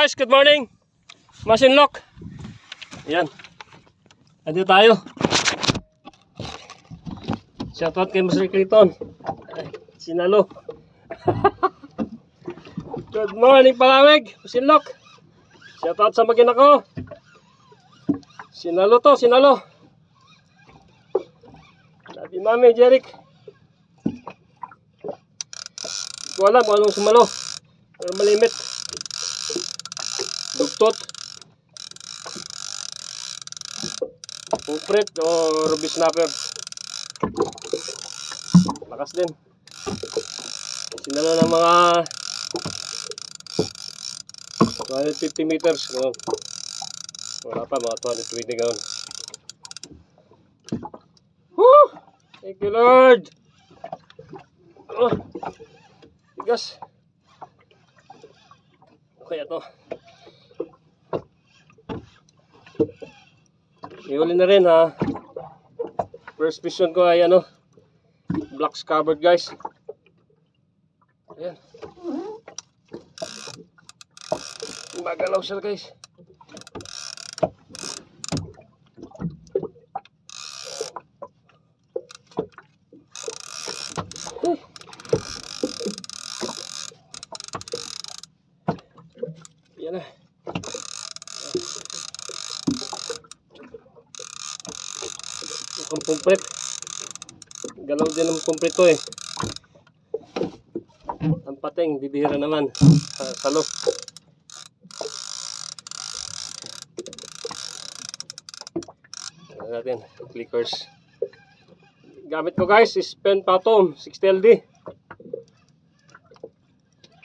Guys, good morning. Machine lock. Yan. Andito tayo. Shoutout kay Mr. Clayton. Ay, Sinalo. good morning, Palawig. Machine lock. Shoutout sa magina ko. Sinalo to, sinalo. Sabi mami, Jeric. Hindi ko alam kung anong sumalo. Pero malimit. Dugtot. Pupret o ruby snapper. Lakas din. Sinalo ng mga 250 meters. No? Wala pa, mga 220 gano'n. Woo! Thank you, Lord! Oh, tigas. Okay, ito. Ihuli na rin ha. First vision ko ay ano, black scabbard guys. Ayan. Magalaw siya guys. Yan na. Pumpret. Galaw din ng pumpret to eh. Ang pating, bibihira naman. Sa salo. Tignan natin, clickers. Gamit ko guys is Pen Patom 60LD.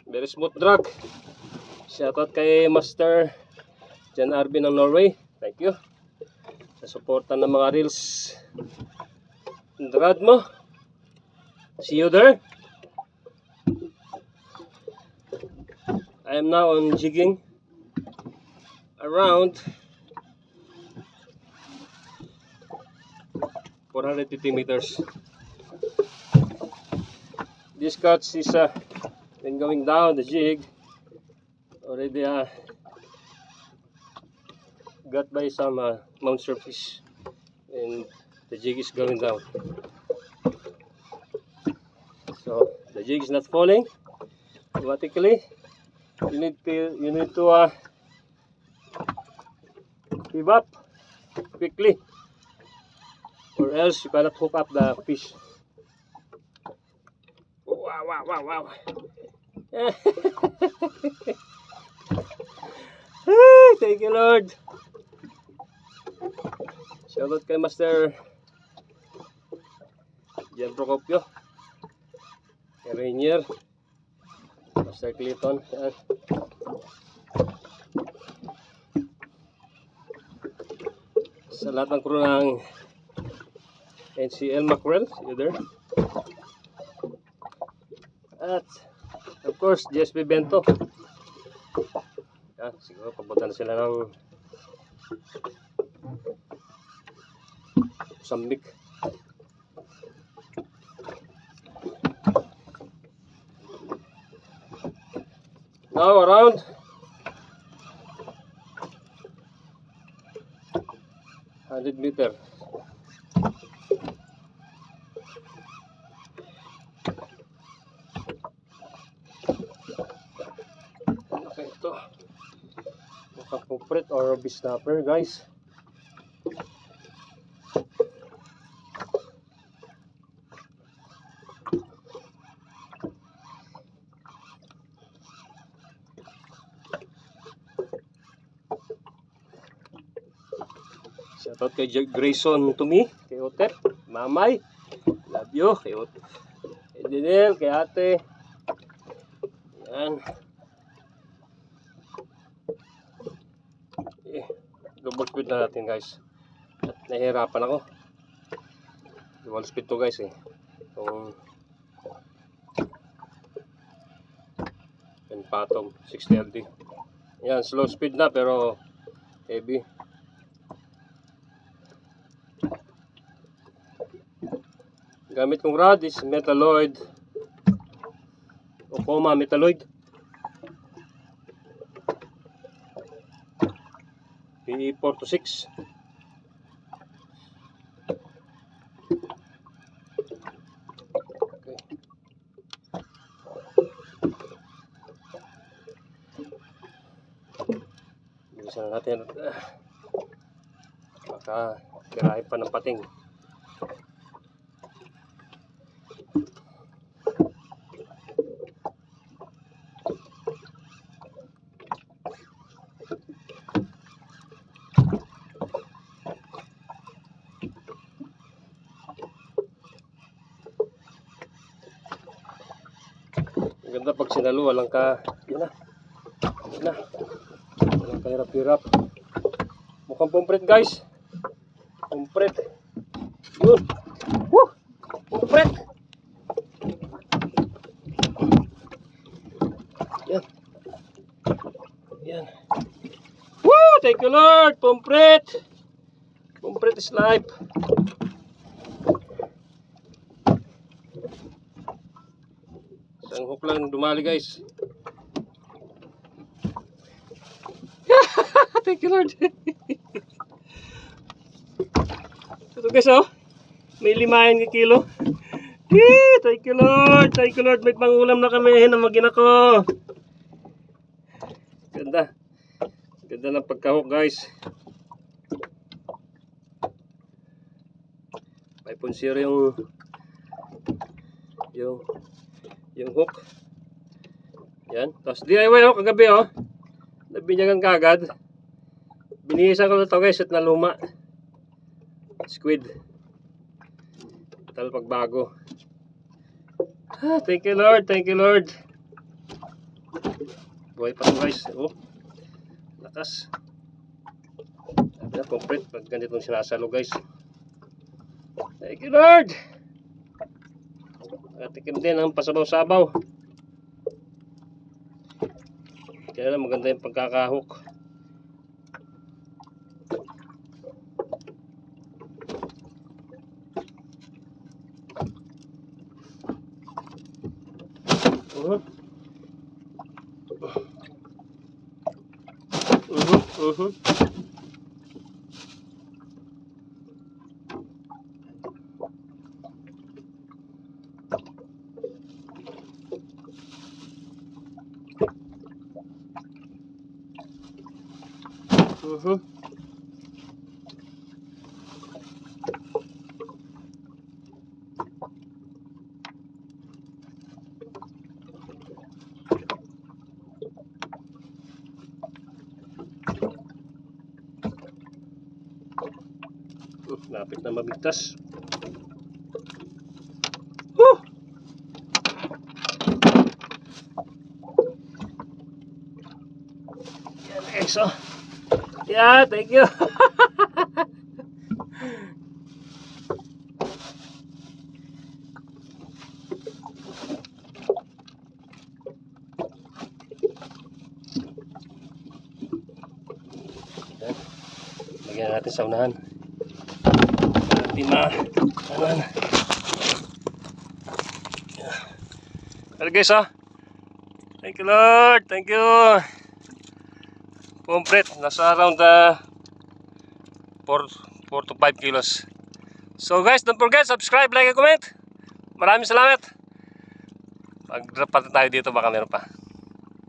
Very smooth drag. Shoutout kay Master Jan Arvin ng Norway. Thank you. Sa suporta ng mga reels. Drag mo. See you there. I am now on jigging around 450 meters. This catch is uh, been going down the jig already uh, got by some uh, monster fish and the jig is going down. So the jig is not falling. Automatically you need to you need to uh, give up quickly or else you cannot hook up the fish. Wow wow wow wow. Thank you Lord. Shoutout kay Master Jan Procopio. Rainier. Master Clayton. Yan. Sa lahat ng crew ng NCL Mackerel. There. At of course, GSP Bento. Yan, siguro papunta na sila ng Sambik. Now around hundred meter. Okay, ito. Makapupret or snapper, guys. Shoutout kay Grayson to me, kay Otep, Mamay, love you, kay Otep, kay kay ate. Yan. Eh, double speed na natin guys. At nahihirapan ako. Double speed to guys eh. Itong Penpatom 60LD. Yan, slow speed na pero heavy. Gamit kong rod is Metalloid Okoma Metalloid PE 4 to 6. Okay. Bilisan na natin. Ah. Baka tirahin pa ng pating. Ang ganda pag sinalo, walang ka... Yun na. Yun na. Walang kahirap-hirap. Mukhang pumpret guys. Pumpret. Yun. Woo! Pumpret. Yan. Yan. Woo! Thank you Lord! Pumpret. Pumpret is life. Isang hook lang dumali guys. Thank you Lord. Ito guys oh. May limayan ka kilo. Yee, thank you Lord. Thank you Lord. May pangulam na kami na magina ko. Ganda. Ganda ng pagkahok guys. 5.0 yung yung yung hook. Yan. Tapos DIY ako kagabi oh. Nabinyagan kagad. Binihisan ko na ito guys at naluma. Squid. Tal pagbago. Ah, thank you Lord. Thank you Lord. Buhay pa ito guys. Oh. Lakas. Sabi complete pag ganitong sinasalo guys. Thank you Lord. Nakatikim din ang pasabaw-sabaw. Kaya lang maganda yung pagkakahok. Uh-huh. Uh-huh, uh-huh. Mhm. Uh, Lapit na mabigtas. Woo! Yan oh. Yeah, thank you. Yan. Lagyan natin sa unahan. Hindi ma... Anan. Well guys, oh. Thank you Lord. Thank you. Complete. Nasa around uh, 4, 4 to 5 kilos. So guys, don't forget, subscribe, like, and comment. Maraming salamat. Pag-drop pa tayo dito, baka meron pa.